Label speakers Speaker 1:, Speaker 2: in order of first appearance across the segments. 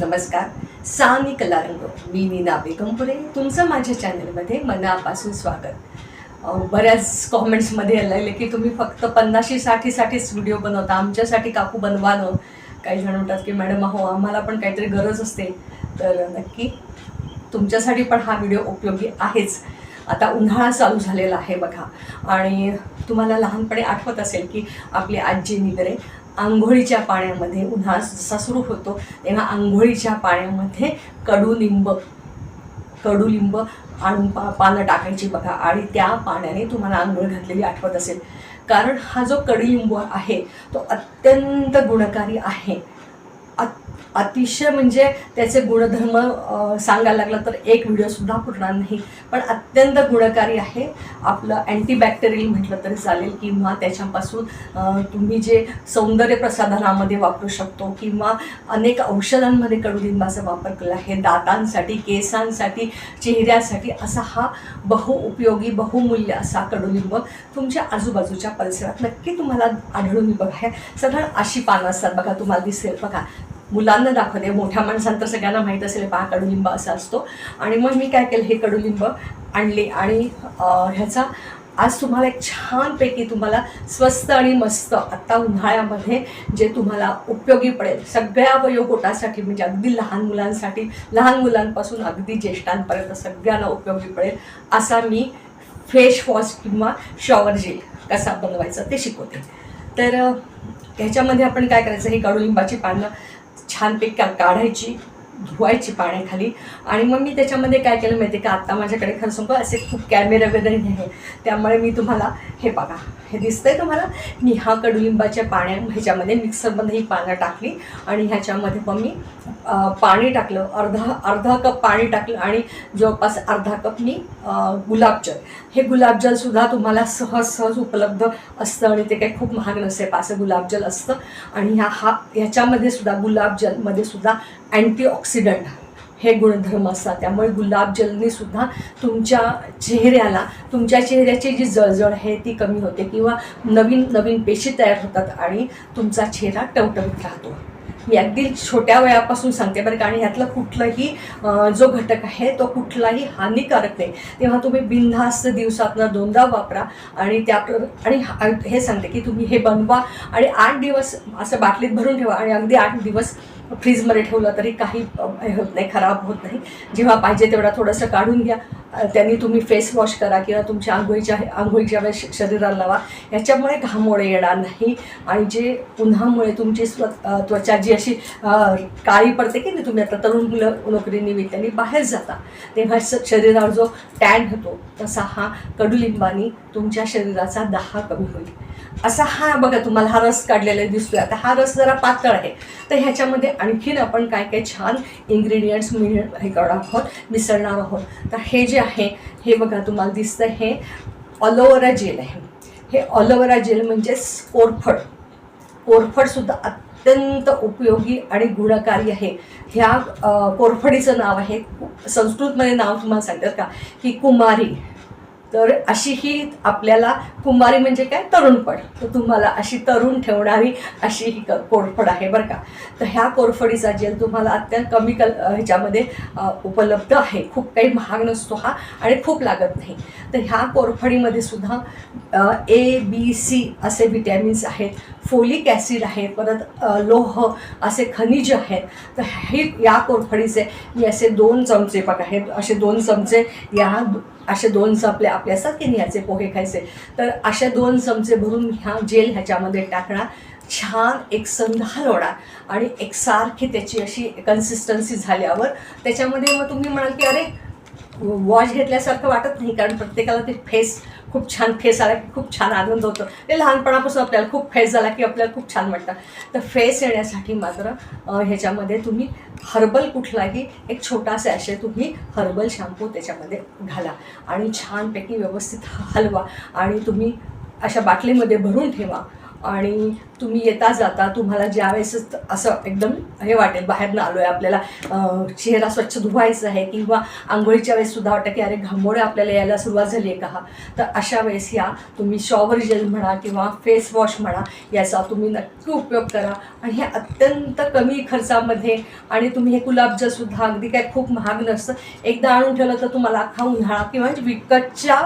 Speaker 1: नमस्कार. सानी कलारंग. मी नीना बेगमपुरे. तुमचं माझ्या चॅनलमध्ये मनापासून स्वागत. बऱ्याच कॉमेंट्समध्ये आलेले की तुम्ही फक्त पन्नाशी साठीसाठीच व्हिडिओ बनवता. आमच्यासाठी काकू बनवा न काही जण म्हणतात की मॅडम अहो आम्हाला पण काहीतरी गरज असते. तर नक्की तुमच्यासाठी पण हा व्हिडिओ उपयोगी आहेच. आता उन्हाळा चालू झालेला आहे बघा. आणि तुम्हाला लहानपणी आठवत असेल की आपली आजी वगैरे आंघोळीच्या पाण्यामध्ये उन्हा जसा सुरू होतो तेव्हा आंघोळीच्या पाण्यामध्ये कडुलिंब कडुलिंब आणून पा पानं टाकायची बघा. आणि त्या पाण्याने तुम्हाला आंघोळ घातलेली आठवत असेल. कारण हा जो कडुलिंब आहे तो अत्यंत गुणकारी आहे. अत- अतिशय म्हणजे त्याचे गुणधर्म सांगायला लागलं तर एक व्हिडिओसुद्धा पुरणार नाही. पण अत्यंत गुणकारी आहे. आपलं अँटीबॅक्टेरियल म्हटलं तरी चालेल किंवा त्याच्यापासून तुम्ही जे सौंदर्य प्रसाधनामध्ये वापरू शकतो किंवा अनेक औषधांमध्ये कडुलिंबाचा वापर केला आहे. दातांसाठी केसांसाठी चेहऱ्यासाठी असा हा बहुउपयोगी बहुमूल्य असा कडुलिंब तुमच्या आजूबाजूच्या परिसरात नक्की तुम्हाला आढळून बघा. साधारण अशी पानं असतात बघा तुम्हाला दिसेल बघा. मुलांना दाखवते मोठ्या माणसांना तर सगळ्यांना माहीत असेल पहा कडुलिंब असा असतो. आणि मग मी काय केलं हे कडुलिंब आणले आणि ह्याचा आज तुम्हाला एक छानपैकी तुम्हाला स्वस्त आणि मस्त आत्ता उन्हाळ्यामध्ये जे तुम्हाला उपयोगी पडेल सगळ्या वयोगोटासाठी म्हणजे अगदी लहान मुलांसाठी लहान मुलांपासून अगदी ज्येष्ठांपर्यंत सगळ्यांना उपयोगी पडेल असा मी फेश वॉश किंवा शॉवर जेल कसा बनवायचा ते शिकवते. तर ह्याच्यामध्ये आपण काय करायचं हे कडुलिंबाची पानं छानपैकी काढायची. धुवायची पाण्याखाली. आणि मग मी त्याच्यामध्ये काय केलं माहिती आहे का? आत्ता माझ्याकडे खरं सांगतो असे खूप कॅमेरा वगैरे नाही आहे. त्यामुळे मी तुम्हाला हे बघा हे दिसतंय तुम्हाला? मी हा कडुलिंबाच्या पाण्या ह्याच्यामध्ये मिक्सरमध्ये ही पानं टाकली. आणि ह्याच्यामध्ये मग मी पाणी टाकलं. अर्धा अर्धा कप पाणी टाकलं. आणि जवळपास अर्धा कप मी गुलाबजल हे गुलाबजलसुद्धा तुम्हाला सहज सहज उपलब्ध असतं. आणि ते काही खूप महाग नसते असं गुलाबजल असतं. आणि ह्या हा ह्याच्यामध्ये सुद्धा गुलाबजलमध्ये सुद्धा अँटीऑक्सिडंट हे गुणधर्म असतात. त्यामुळे गुलाबजलने सुद्धा तुमच्या चेहऱ्याला तुमच्या चेहऱ्याची जी जळजळ आहे ती कमी होते किंवा नवीन नवीन पेशी तयार होतात आणि तुमचा चेहरा टवटवीत राहतो. मी अगदी छोट्या वयापासून सांगते बरं का आणि ह्यातलं कुठलंही जो घटक आहे तो कुठलाही हानिकारक नाही. तेव्हा तुम्ही बिनधास्त दिवसातनं दोनदा वापरा आणि त्या आणि हा- हे सांगते की तुम्ही हे बनवा आणि आठ दिवस असं बाटलीत भरून ठेवा आणि अगदी आठ दिवस फ्रीजमध्ये ठेवलं तरी काही हे होत नाही खराब होत नाही. जेव्हा पाहिजे तेवढा थोडंसं काढून घ्या. त्यांनी तुम्ही फेस वॉश करा किंवा तुमच्या आंघोळीच्या आंघोळीच्या वेळेस श- शरीराला लावा. याच्यामुळे घामोळे येणार नाही. आणि जे उन्हामुळे तुमची स्व त्वचा जी अशी काळी पडते की नाही तुम्ही आता तरुण मुलं नोकरीनिमित्ताने बाहेर जाता. तेव्हा स- शरीरावर जो टॅन होतो तसा हा कडुलिंबानी तुमच्या शरीराचा दाहा कमी होईल. असा हा बघा तुम्हाला हा रस काढलेला दिसतोय. आता हा रस जरा पातळ आहे. तर ह्याच्यामध्ये आणखीन आपण काय काय छान इन्ग्रेडियंट्स मिळ हे करणार आहोत मिसळणार आहोत. तर हे जे आहे हे बघा तुम्हाला दिसतं हे ऑलोवेरा जेल आहे. हे ऑलोवेरा जेल म्हणजेच कोरफड. कोरफडसुद्धा अत्यंत उपयोगी आणि गुणकारी आहे. ह्या कोरफडीचं नाव आहे संस्कृतमध्ये नाव तुम्हाला सांगतात का? की कुमारी. तर अशी ही आपल्याला कुंभारी म्हणजे काय? तरुणपण तर तुम्हाला अशी तरुण ठेवणारी अशी ही क- कोरफड आहे बरं का? तर ह्या कोरफडीचा जेल तुम्हाला अत्यंत कमी कल ह्याच्यामध्ये उपलब्ध आहे. खूप काही महाग नसतो हा आणि खूप लागत नाही. तर ह्या कोरफडीमध्ये सुद्धा ए बी सी असे विटॅमिन्स आहेत. फोलिक ॲसिड आहे. परत लोह असे खनिज आहेत. तर हे या कोरफडीचे मी असे दोन चमचे बघा हे असे दोन चमचे या असे दोन चपले आप असतात की याचे पोहे खायचे. तर असे दोन चमचे भरून ह्या जेल ह्याच्यामध्ये टाकणार छान एक एकसंध हलवणार आणि एकसारखी त्याची अशी कन्सिस्टन्सी झाल्यावर त्याच्यामध्ये मग तुम्ही म्हणाल की अरे वॉश घेतल्यासारखं वाटत नाही कारण प्रत्येकाला ते फेस खूप छान फेस आला की खूप छान आनंद होतो. ते लहानपणापासून आपल्याला खूप फेस झाला की आपल्याला खूप छान वाटतं. तर फेस येण्यासाठी मात्र ह्याच्यामध्ये तुम्ही हर्बल कुठलाही एक छोटासा असे तुम्ही हर्बल शॅम्पू त्याच्यामध्ये घाला. आणि छानपैकी व्यवस्थित हलवा आणि तुम्ही अशा बाटलीमध्ये भरून ठेवा. आणि तुम्ही येता जाता तुम्हाला ज्यावेळेस असं एकदम हे वाटेल बाहेरनं आलो आहे आपल्याला चेहरा स्वच्छ धुवायचा आहे किंवा आंघोळीच्या वेळेससुद्धा वाटतं की अरे घामोळे आपल्याला यायला सुरुवात झाली आहे का हा? तर अशा वेळेस या तुम्ही शॉवर जेल म्हणा किंवा फेस वॉश म्हणा याचा तुम्ही नक्की उपयोग करा. आणि हे अत्यंत कमी खर्चामध्ये आणि तुम्ही हे गुलाबजलसुद्धा अगदी काय खूप महाग नसतं. एकदा आणून ठेवलं तर तुम्हाला अख्खा उन्हाळा किंवा विकतच्या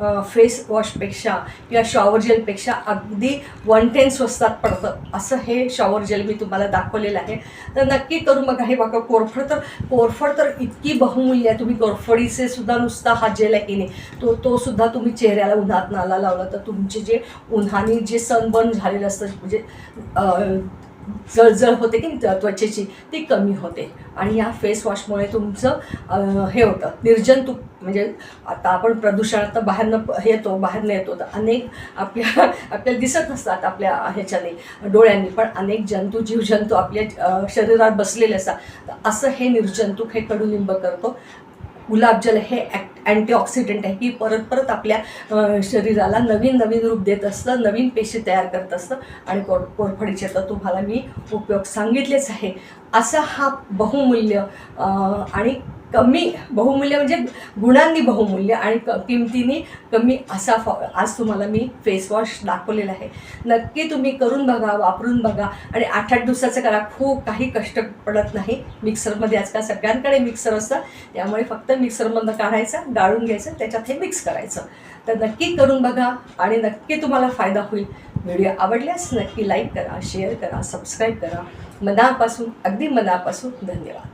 Speaker 1: फेस वॉशपेक्षा किंवा शॉवर जेलपेक्षा अगदी वन टेन स्वस्तात पडतं. असं हे शॉवर जेल मी तुम्हाला दाखवलेलं आहे. तर नक्की करून बघा हे बघा कोरफड तर कोरफड तर इतकी बहुमूल्य आहे. तुम्ही कोरफडीचे सुद्धा नुसता हा जेल आहे की नाही तो तो सुद्धा तुम्ही चेहऱ्याला उन्हात नाला लावला तर तुमचे जे उन्हाने जे सनबर्न झालेलं असतं म्हणजे जळजळ होते की त्वचेची ती कमी होते. आणि या फेस वॉशमुळे तुमचं हे होतं. निर्जंतुक म्हणजे आता आपण प्रदूषणात बाहेरनं प- येतो बाहेरनं येतो तर अनेक आपल्या आपल्याला दिसत नसतात आपल्या ह्याच्याने डोळ्यांनी. पण अनेक जंतू जीवजंतू आपल्या शरीरात बसलेले असतात. तर असं हे निर्जंतुक हे कडुलिंब करतो. गुलाबजल हे ॲक्ट अँटीऑक्सिडंट आहे. की परत परत आपल्या शरीराला नवीन नवीन रूप देत असतं नवीन पेशी तयार करत असतं. आणि कोर कोरफडीचे तर तुम्हाला मी उपयोग सांगितलेच आहे. असा हा बहुमूल्य आणि कमी बहुमूल्य म्हणजे गुणांनी बहुमूल्य आणि क किमतीने कमी असा फॉ आज तुम्हाला मी फेस वॉश दाखवलेला आहे. नक्की तुम्ही करून बघा वापरून बघा आणि आठ आठ दिवसाचं करा. खूप काही कष्ट पडत नाही. मिक्सरमध्ये आजकाल सगळ्यांकडे मिक्सर असतं. त्यामुळे फक्त मिक्सरमधनं काढायचं गाळून घ्यायचं त्याच्यात हे मिक्स करायचं. तर नक्की करून बघा आणि नक्की तुम्हाला फायदा होईल. व्हिडिओ आवडल्यास नक्की लाईक करा शेअर करा सबस्क्राईब करा. मनापासून अगदी मनापासून धन्यवाद.